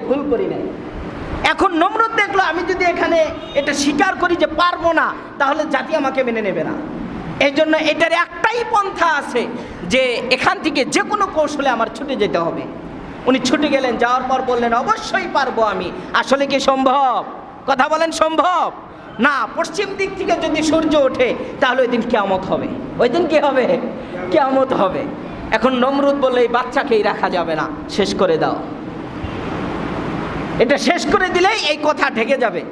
ভুল করি নাই। এখন নমরুদ দেখল, আমি যদি এখানে এটা স্বীকার করি যে পারব না, তাহলে জাতি আমাকে মেনে নেবে না। এই জন্য এটার একটাই পন্থা আছে যে এখান থেকে যে কোনো কৌশলে আমার ছুটে যেতে হবে। উনি ছুটে গেলেন, যাওয়ার পর বললেন, অবশ্যই পারব আমি। আসলে কি সম্ভব? কথা বলেন, সম্ভব? না, পশ্চিম দিক থেকে যদি সূর্য ওঠে, তাহলে ওই দিন কেয়ামত হবে। ওই দিন কি হবে? কেয়ামত হবে। এখন নমরুদ বললে, এই বাচ্চাকেই রাখা যাবে না, শেষ করে দাও। এটা শেষ করে দিলেই এই কথা ঢেকে যাবে।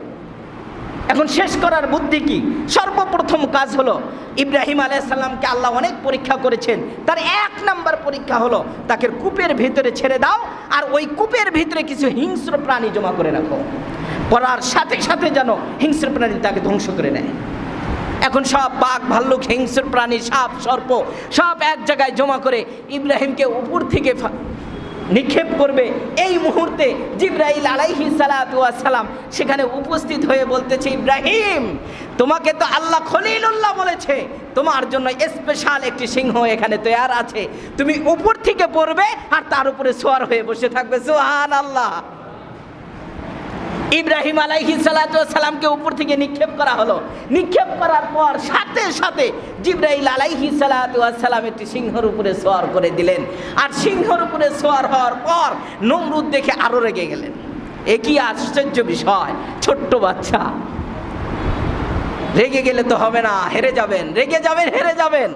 এখন শেষ করার বুদ্ধি কি? সর্বপ্রথম কাজ হলো, ইব্রাহিম আলাইসাল্লামকে আল্লাহ অনেক পরীক্ষা করেছেন। তার এক নাম্বার পরীক্ষা হলো, তাকে কূপের ভিতরে ছেড়ে দাও, আর ওই কূপের ভিতরে কিছু হিংস্র প্রাণী জমা করে রাখো। পড়ার সাথে সাথে যেন হিংস্র প্রাণী তাকে ধ্বংস করে নেয়। এখন সব বাঘ, ভাল্লুক, হিংস্র প্রাণী, সাপ, সর্প, সব এক জায়গায় জমা করে ইব্রাহিমকে উপর থেকে নিক্ষেপ করবে। এই মুহূর্তে জিব্রাহিল আলাইহি সালাম সেখানে উপস্থিত হয়ে বলতেছে, ইব্রাহিম, তোমাকে তো আল্লাহ খলিলুল্লাহ বলেছে। তোমার জন্য স্পেশাল একটি সিংহ এখানে তৈয়ার আছে। তুমি উপর থেকে পড়বে আর তার উপরে সোয়ার হয়ে বসে থাকবে। সোহান আল্লাহ ইব্রাহিম আলাইহি সালামকে উপর থেকে নিক্ষেপ করা হলো। নিক্ষেপ করার পর সাথে সাথে জিব্রাইল আলাইহি সালাম একটি সিংহর উপরে সোয়ার করে দিলেন। আর সিংহর উপরে সোয়ার হওয়ার পর নমরুদ দেখে আরও রেগে গেলেন। এ কি আশ্চর্য বিষয়, ছোট্ট বাচ্চা। রেগে গেলে তো হবে না, হেরে যাবেন, রেগে যাবেন, হেরে যাবেন।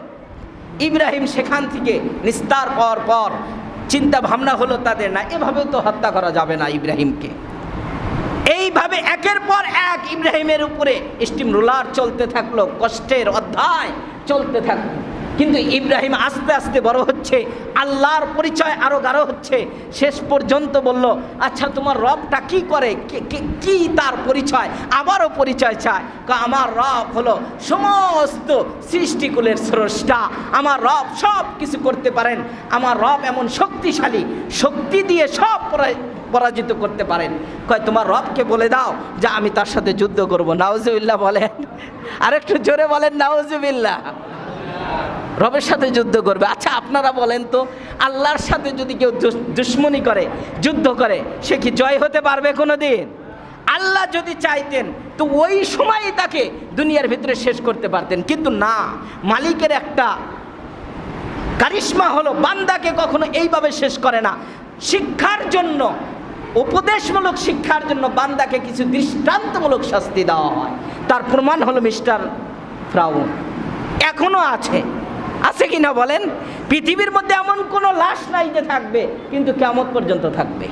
ইব্রাহিম সেখান থেকে নিস্তার পর পর চিন্তা ভাবনা হলো তাদের, না, এভাবে তো হত্যা করা যাবে না ইব্রাহিমকে। এইভাবে একের পর এক ইব্রাহিমের উপরে স্টিম রোলার চলতে থাকল, কষ্টের অধ্যায় চলতে থাকল। কিন্তু ইব্রাহিম আস্তে আস্তে বড় হচ্ছে, আল্লাহর পরিচয় আরও গাঢ় হচ্ছে। শেষ পর্যন্ত বলল আচ্ছা তোমার রবটা কি করে? কি- তার পরিচয়? আবারও পরিচয় চায় আমার রব হলো সমস্ত সৃষ্টিকুলের স্রষ্টা। আমার রব সব কিছু করতে পারেন। আমার রব এমন শক্তিশালী। শক্তি দিয়ে সব পরাজিত করতে পারেন। কয়, তোমার রবকে বলে দাও যে আমি তার সাথে যুদ্ধ করব। নাউজুবিল্লাহ বলেন। আরেকটু জোরে বলেন, নাউজুবিল্লাহ, রবের সাথে যুদ্ধ করবে। আচ্ছা আপনারা বলেন তো, আল্লাহর সাথে যদি কেউ দুশ্মনী করে, যুদ্ধ করে, সে কি জয় হতে পারবে কোনো দিন আল্লাহ যদি চাইতেন, তো ওই সময়ই তাকে দুনিয়ার ভিতরে শেষ করতে পারতেন। কিন্তু না, মালিকের একটা কারিশ্মা হলো, বান্দাকে কখনো এইভাবে শেষ করে না। শিক্ষার জন্য উপদেশমূলক শিক্ষার জন্য বান্দাকে কিছু দৃষ্টান্তমূলক শাস্তি দেওয়া হয়। তার প্রমাণ হলো মিস্টার ফ্রাউন। এখনও আছে। আছে কি না বলেন? পৃথিবীর মধ্যে এমন কোনো লাশ নাই যে থাকবে, কিন্তু কেমন পর্যন্ত থাকবে।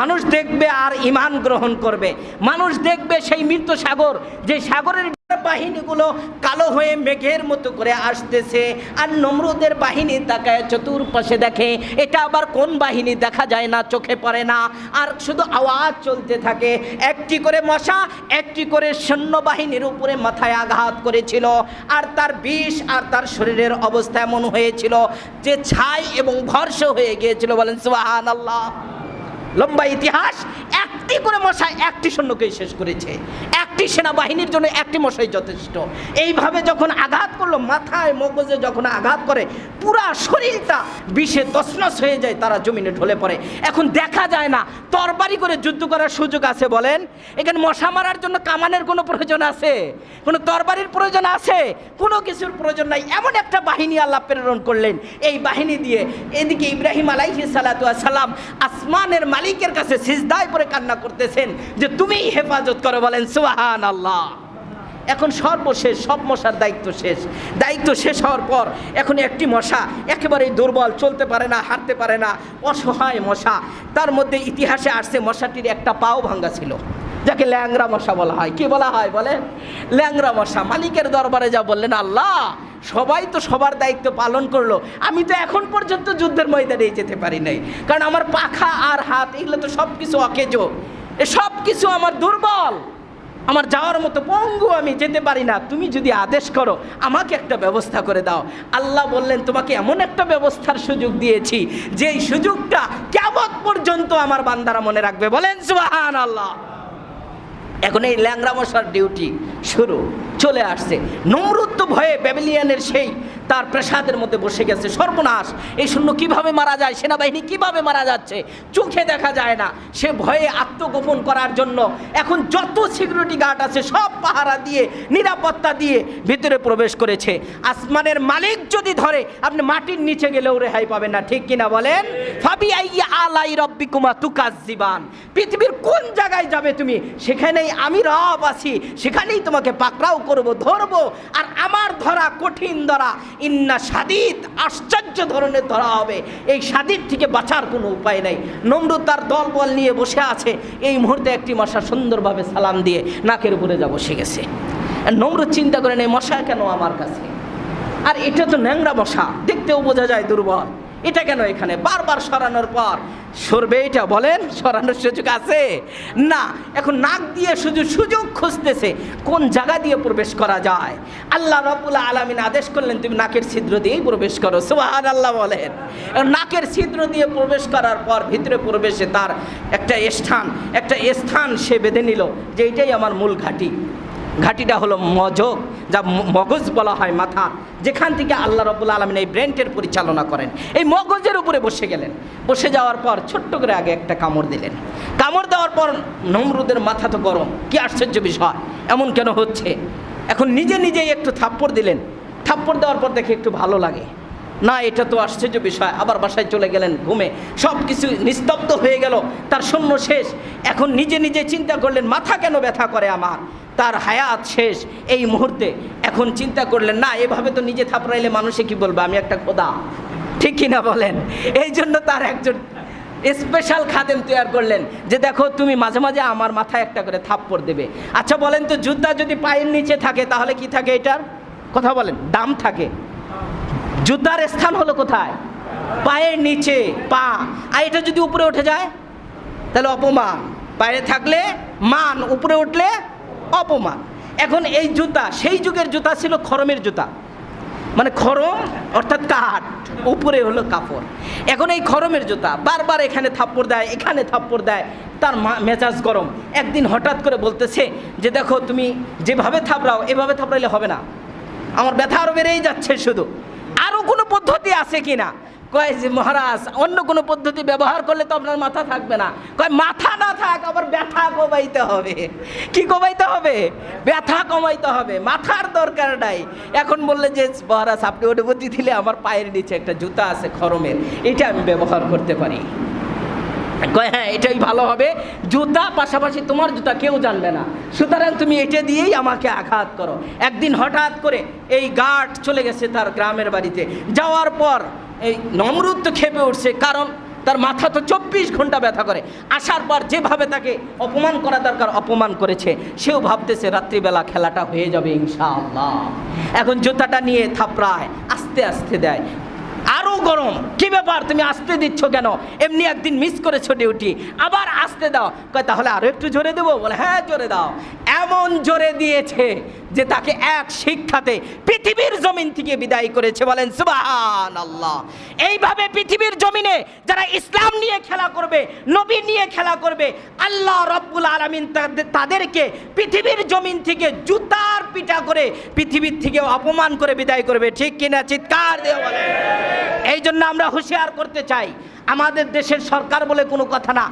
মানুষ দেখবে আর ইমান গ্রহণ করবে। মানুষ দেখবে সেই মৃত সাগর, যে সাগরের বাহিনীগুলো কালো হয়ে মেঘের মতো করে আসতেছে। আর নমরুদের বাহিনী তাকায় চতুর্পাশে দেখে, এটা আবার কোন বাহিনী দেখা যায় না, চোখে পড়ে না। আর শুধু আওয়াজ চলতে থাকে, একটি করে মশা, একটি করে সৈন্যবাহিনীর উপরে মাথায় আঘাত করেছিল। আর তার বিষ আর তার শরীরের অবস্থা এমন হয়েছিল যে ছাই এবং ভর্ষ হয়ে গিয়েছিল, বলেন সুবাহান আল্লাহ লম্বা ইতিহাস, একটি করে মশাই একটি সৈন্যকেই শেষ করেছে। একটি সেনাবাহিনীর জন্য একটি মশাই যথেষ্ট। এইভাবে যখন আঘাত করল, মাথায় মগজে যখন আঘাত করে, পুরা শরীরটা বিষে তসনস হয়ে যায়, তারা জমিনে ঢলে পড়ে। এখন দেখা যায় না, তরবারি করে যুদ্ধ করার সুযোগ আছে বলেন। এখানে মশা মারার জন্য কামানের কোনো প্রয়োজন আছে? কোনো তরবারির প্রয়োজন আছে? কোনো কিছুর প্রয়োজন নাই। এমন একটা বাহিনী আল্লাহ প্রেরণ করলেন। এই বাহিনী দিয়ে এদিকে ইব্রাহিম আলাইহি সালাতু সালাম আসমানের মালিকের কাছে সিজদায় পরে কান্না করতেছেন যে, তুমিই হেফাজত করো, বলেন সুবাহান আল্লাহ এখন সর্বশেষ, সব মশার দায়িত্ব শেষ। দায়িত্ব শেষ হওয়ার পর এখন একটি মশা একেবারেই দুর্বল, চলতে পারে না, হাঁটতে পারে না, অসহায় মশা। তার মধ্যে ইতিহাসে আসছে মশাটির একটা পাও ভাঙ্গা ছিল, যাকে ল্যাংরা মশা বলা হয়। কি বলা হয় বলে? ল্যাংরা মশা, মালিকের দরবারে যা বললেন, আল্লাহ, সবাই তো সবার দায়িত্ব পালন করল। আমি তো এখন পর্যন্ত যুদ্ধের ময়দানে যেতে পারি নাই। কারণ আমার পাখা আর হাত, এগুলো তো সব কিছু অকেজো। সব কিছু আমার দুর্বল। আমার যাওয়ার মতো পঙ্গু আমি যেতে পারি না। তুমি যদি আদেশ করো, আমাকে একটা ব্যবস্থা করে দাও। আল্লাহ বললেন, তোমাকে এমন একটা ব্যবস্থার সুযোগ দিয়েছি যেই সুযোগটা কেমন পর্যন্ত আমার বান্দারা মনে রাখবে। বলেন সুবাহান আল্লাহ এখন এই ল্যাংরা মশার ডিউটি শুরু, চলে আসছে। নমরুত্ব ভয়ে ব্যাবিলিয়ানের সেই তার প্রাসাদের মধ্যে বসে গেছে। সর্বনাশ। এই শূন্য কীভাবে মারা যায়? সেনাবাহিনী কীভাবে মারা যাচ্ছে? চোখে দেখা যায় না। সে ভয়ে আত্মগোপন করার জন্য এখন যত সিকিউরিটি গার্ড আছে, সব পাহারা দিয়ে, নিরাপত্তা দিয়ে ভিতরে প্রবেশ করেছে। আসমানের মালিক যদি ধরে, আপনি মাটির নিচে গেলেও রেহাই পাবেন না। ঠিক কিনা বলেন? ফাবি আলাই রব্বিকুমা তুকাজ্জিবান। পৃথিবীর কোন জায়গায় যাবে তুমি? সেখানেই আমি রব আছি। সেখানেই তোমাকে পাকড়াও করব, ধরবো। আর আমার ধরা কঠিন ধরা। ইন্না সাদিদ আশ্চর্য ধরনের ধরা হবে। এই সাদিদ থেকে বাঁচার কোনো উপায় নাই। নমরুদ তার দল বল নিয়ে বসে আছে। এই মুহূর্তে একটি মশা সুন্দরভাবে সালাম দিয়ে নাকের উপরে যা বসে গেছে। আর নমরুদ চিন্তা করেন এই মশা কেন আমার কাছে? আর এটা তো ন্যাংরা মশা, দেখতেও বোঝা যায় দুর্বল। এটা কেন এখানে? বারবার সরানোর পর। সরবে এটা, বলেন, সরানোর সুযোগ আছে? না, এখন নাক দিয়ে শুধু সুযোগ খুঁজতেছে, কোন জায়গা দিয়ে প্রবেশ করা যায়? আল্লাহ রবুল আলমিন আদেশ করলেন, তুমি নাকের ছিদ্র দিয়েই প্রবেশ করো। সুবাহান আল্লাহ বলেন নাকের ছিদ্র দিয়ে প্রবেশ করার পর ভিতরে প্রবেশে তার একটা স্থান একটা স্থান সে বেঁধে নিল যে এটাই আমার মূল ঘাঁটি। ঘাটিটা হলো মজক যা মগজ বলা হয় মাথা, যেখান থেকে আল্লাহ রবুল আলমিন এই ব্রেনটের পরিচালনা করেন। এই মগজের উপরে বসে গেলেন। বসে যাওয়ার পর ছোট্ট করে আগে একটা কামড় দিলেন। কামড় দেওয়ার পর নমরুদের মাথা তো গরম, কি আশ্চর্য বিষয়, এমন কেন হচ্ছে? এখন নিজে নিজেই একটু থাপ্পড় দিলেন। থাপ্পড় দেওয়ার পর দেখে একটু ভালো লাগে। না, এটা তো আশ্চর্য বিষয়। আবার বাসায় চলে গেলেন ঘুমে। সব কিছু নিস্তব্ধ হয়ে গেল। তার শূন্য শেষ। এখন নিজে নিজে চিন্তা করলেন, মাথা কেন ব্যথা করে আমার? তার হায়াত শেষ এই মুহূর্তে। এখন চিন্তা করলেন, না, এভাবে তো নিজে থাপড়াইলে মানুষে কি বলবে? আমি একটা খোদা। ঠিক কিনা বলেন? এই জন্য তার একজন স্পেশাল খাদেম তৈরি করলেন যে, দেখো, তুমি মাঝে মাঝে আমার মাথায় একটা করে থাপ্পড় দেবে। আচ্ছা বলেন তো জুতা যদি পায়ের নিচে থাকে, তাহলে কি থাকে এটার? কথা বলেন, দাম থাকে। জুতার স্থান হলো কোথায়? পায়ের নিচে, পা। আর এটা যদি উপরে উঠে যায়, তাহলে অপমান। পায়ে থাকলে মান, উপরে উঠলে অপমান। এখন এই জুতা, সেই যুগের জুতা ছিল খরমের জুতা। মানে খরম অর্থাৎ কাঠ, উপরে হলো কাপড়। এখন এই খরমের জুতা, বারবার এখানে থাপ্পড় দেয়, এখানে থাপ্পড় দেয়, তার মেজাজ গরম। একদিন হঠাৎ করে বলতেছে যে, দেখো, তুমি যেভাবে থাপড়াও, এভাবে থাপড়াইলে হবে না। আমার ব্যথা আরও বেড়েই যাচ্ছে শুধু। পদ্ধতি আছে কি না কয় যে, মহারাজ, অন্য কোনো পদ্ধতি ব্যবহার করলে তো আপনার মাথা থাকবে না। কয়, মাথা না থাক, আবার ব্যথা কমাইতে হবে। কি কমাইতে হবে? ব্যথা কমাইতে হবে। মাথার দরকার নাই। এখন বললে যে, মহারাজ, আপনি অনুমতি দিলে আমার পায়ের নিচে একটা জুতা আছে খরমের। এটা আমি ব্যবহার করতে পারি। কয় হ্যাঁ এটাই ভালো হবে। জুতা, পাশাপাশি তোমার জুতা, কেউ জানবে না। সুতরাং তুমি এটা দিয়েই আমাকে আঘাত করো। একদিন হঠাৎ করে এই গার্ড চলে গেছে তার গ্রামের বাড়িতে। যাওয়ার পর এই নমরুদ তো খেপে উঠছে, কারণ তার মাথা তো চব্বিশ ঘণ্টা ব্যথা করে। আসার পর যেভাবে তাকে অপমান করা দরকার, অপমান করেছে, সেও ভাবতেছে রাত্রিবেলা খেলাটা হয়ে যাবে ইনশাআল্লাহ। এখন জুতাটা নিয়ে থাপড়ায়, আস্তে আস্তে দেয়। আরও গরম। কি ব্যাপার? তুমি আসতে দিচ্ছ কেন? এমনি একদিন মিস করে করেছ উঠি আবার আসতে দাও। তাহলে আরও একটু জোরে দেবো? বলে হ্যাঁ জোরে দাও। এমন জোরে দিয়েছে যে তাকে এক শিক্ষাতে পৃথিবীর জমিন থেকে বিদায় করেছে। বলেন সুবাহান আল্লাহ এইভাবে পৃথিবীর জমিনে যারা ইসলাম নিয়ে খেলা করবে, নবী নিয়ে খেলা করবে, আল্লাহ রব্বুল আলমিন তাদেরকে পৃথিবীর জমিন থেকে জুতার পিটা করে পৃথিবীর থেকে অপমান করে বিদায় করবে। ঠিক কিনা চিৎকার দিয়ে বলে এই জন্য আমরা হুঁশিয়ার করতে চাই, আমাদের দেশের সরকার বলে কোনো কথা না।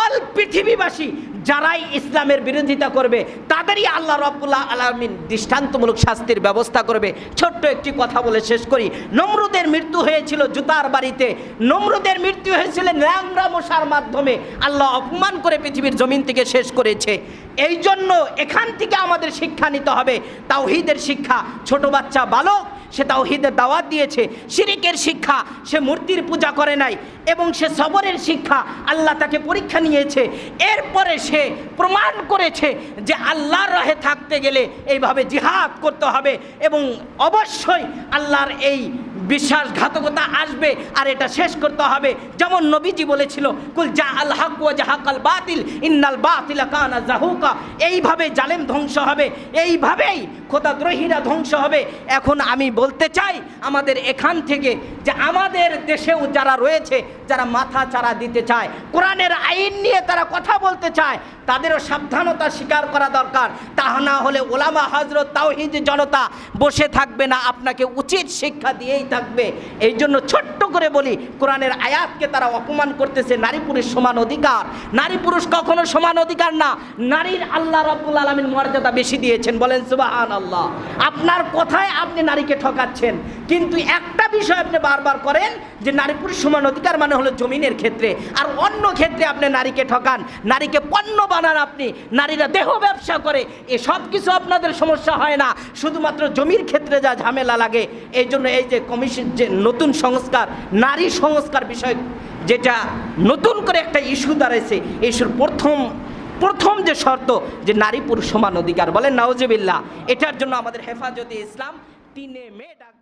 অল পৃথিবীবাসী যারাই ইসলামের বিরোধিতা করবে, তাদেরই আল্লাহ রব্বুল্লাহ আলমিন দৃষ্টান্তমূলক শাস্তির ব্যবস্থা করবে। ছোট্ট একটি কথা বলে শেষ করি। নমরুদের মৃত্যু হয়েছিল জুতার বাড়িতে। নমরুদের মৃত্যু হয়েছিল ন্যাংরা মশার মাধ্যমে। আল্লাহ অপমান করে পৃথিবীর জমিন থেকে শেষ করেছে। এই জন্য এখান থেকে আমাদের শিক্ষা নিতে হবে। তাওহিদের শিক্ষা। ছোট বাচ্চা বালক সে তাওহিদের দাওয়াত দিয়েছে, শিরিকের শিক্ষা, সে মূর্তির পূজা করে নাই এবং সে সবরের শিক্ষা আল্লাহ তাকে পরীক্ষা নিয়েছে। এরপরে সে প্রমাণ করেছে যে আল্লাহর রহে থাকতে গেলে এইভাবে জিহাদ করতে হবে এবং অবশ্যই আল্লাহর এই বিশ্বাসঘাতকতা আসবে আর এটা শেষ করতে হবে। যেমন নবীজি বলেছিল, কুল যা আল হক ওয়া জাহাকাল বাতিল, ইন্নাল বাতিল কানা জাহুকা। এইভাবে জালেম ধ্বংস হবে, এইভাবেই খোদাদ্রোহীরা ধ্বংস হবে। এখন আমি বলতে চাই, আমাদের এখান থেকে যে আমাদের দেশেও যারা রয়েছে, যারা মাথা চারা দিতে চায়, কোরআনের আইন নিয়ে তারা কথা বলতে চায়, তাদেরও সাবধানতা স্বীকার করা দরকার। তা না হলে ওলামা হজরত তাওহিদ জনতা বসে থাকবে না, আপনাকে উচিত শিক্ষা দিয়েই থাকবে। এই জন্য ছোট্ট করে বলি, কোরআনের আয়াতকে তারা অপমান করতেছে, নারী পুরুষ সমান অধিকার। নারী পুরুষ কখনো সমান অধিকার না, নারীর আল্লাহ রাব্বুল আলমিন মর্যাদা বেশি দিয়েছেন। বলেন সুবাহান আল্লাহ আপনার কথায় আপনি নারীকে ঠকাচ্ছেন, কিন্তু একটা বিষয় আপনি বারবার করেন যে নারী পুরুষ সমান অধিকার মানে হলো জমিনের ক্ষেত্রে। আর অন্য ক্ষেত্রে আপনি নারীকে ঠকান, নারীকে পণ্য বানান আপনি, নারীরা দেহ ব্যবসা করে, এ সব কিছু আপনাদের সমস্যা হয় না। শুধুমাত্র জমির ক্ষেত্রে যা ঝামেলা লাগে, এই জন্য এই যে কমিশন যে নতুন সংস্কার, নারী সংস্কার বিষয়ক যেটা নতুন করে একটা ইস্যু দাঁড়াইছে, ইস্যুর প্রথম প্রথম যে শর্ত যে নারী পুরুষ সমান অধিকার বলেন নাওজবিল্লা এটার জন্য আমাদের হেফাজতে ইসলাম, তিনে মে ডাক